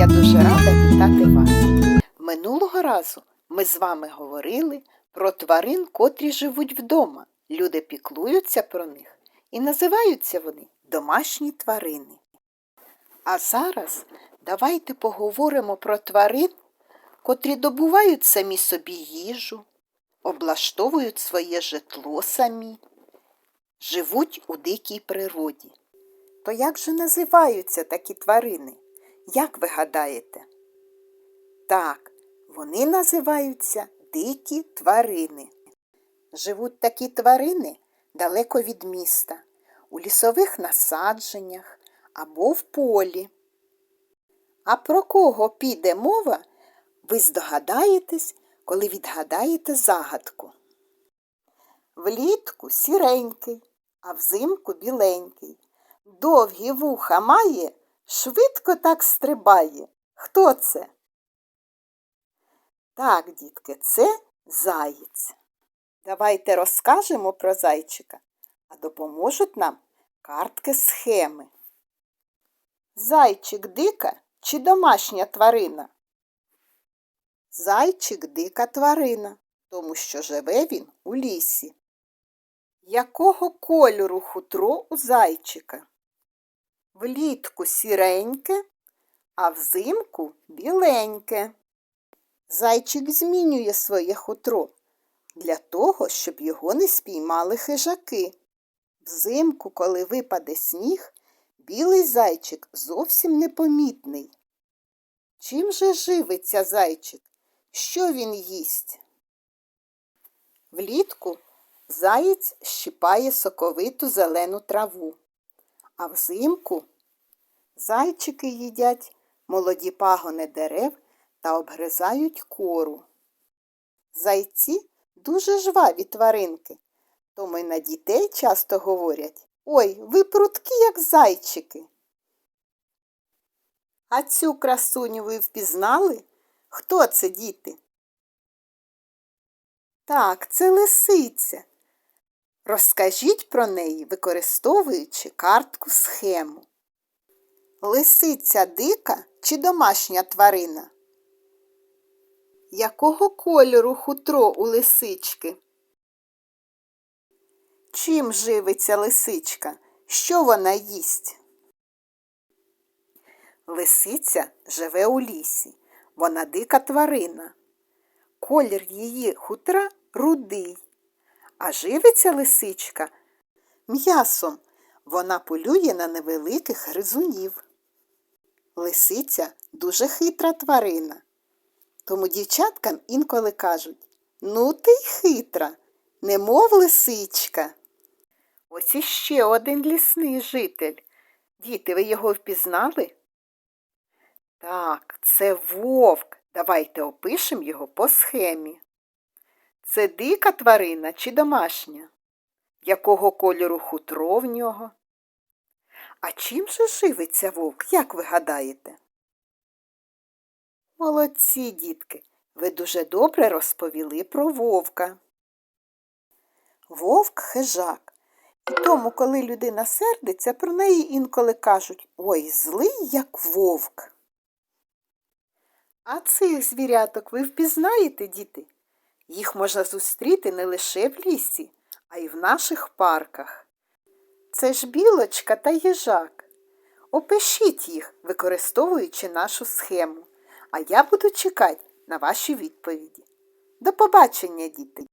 Я дуже рада вітати вас. Минулого разу ми з вами говорили про тварин, котрі живуть вдома. Люди піклуються про них і називаються вони домашні тварини. А зараз давайте поговоримо про тварин, котрі добувають самі собі їжу, облаштовують своє житло самі, живуть у дикій природі. То як же називаються такі тварини? Як ви гадаєте? Так, вони називаються дикі тварини. Живуть такі тварини далеко від міста, у лісових насадженнях або в полі. А про кого піде мова, ви здогадаєтесь, коли відгадаєте загадку. Влітку сіренький, а взимку біленький. Довгі вуха має, швидко так стрибає. Хто це? Так, дітки, це заєць. Давайте розкажемо про зайчика, а допоможуть нам картки схеми. Зайчик дика чи домашня тварина? Зайчик дика тварина, тому що живе він у лісі. Якого кольору хутро у зайчика? Влітку сіреньке, а взимку біленьке. Зайчик змінює своє хутро для того, щоб його не спіймали хижаки. Взимку, коли випаде сніг, білий зайчик зовсім непомітний. Чим же живиться зайчик? Що він їсть? Влітку заєць щипає соковиту зелену траву, а взимку зайчики їдять молоді пагони дерев та обгризають кору. Зайці дуже жваві тваринки, тому й на дітей часто говорять Ой, ви прудкі, як зайчики. А цю красуню ви впізнали? Хто це діти? Так, це лисиця. Розкажіть про неї, використовуючи картку схему. Лисиця дика чи домашня тварина? Якого кольору хутро у лисички? Чим живиться лисичка? Що вона їсть? Лисиця живе у лісі. Вона дика тварина. Колір її хутра рудий. А живиться лисичка м'ясом. Вона полює на невеликих гризунів. Лисиця дуже хитра тварина. Тому дівчаткам інколи кажуть Ну ти й хитра, немов лисичка. Ось іще один лісний житель. Діти, ви його впізнали? Так, це вовк. Давайте опишемо його по схемі. Це дика тварина чи домашня? Якого кольору хутро в нього? А чим же живиться вовк, як ви гадаєте? Молодці, дітки, ви дуже добре розповіли про вовка. Вовк хижак. І тому, коли людина сердиться, про неї інколи кажуть Ой, злий, як вовк. А цих звіряток ви впізнаєте, діти? Їх можна зустріти не лише в лісі, а й в наших парках. Це ж білочка та їжак. Опишіть їх, використовуючи нашу схему, а я буду чекати на ваші відповіді. До побачення, діти!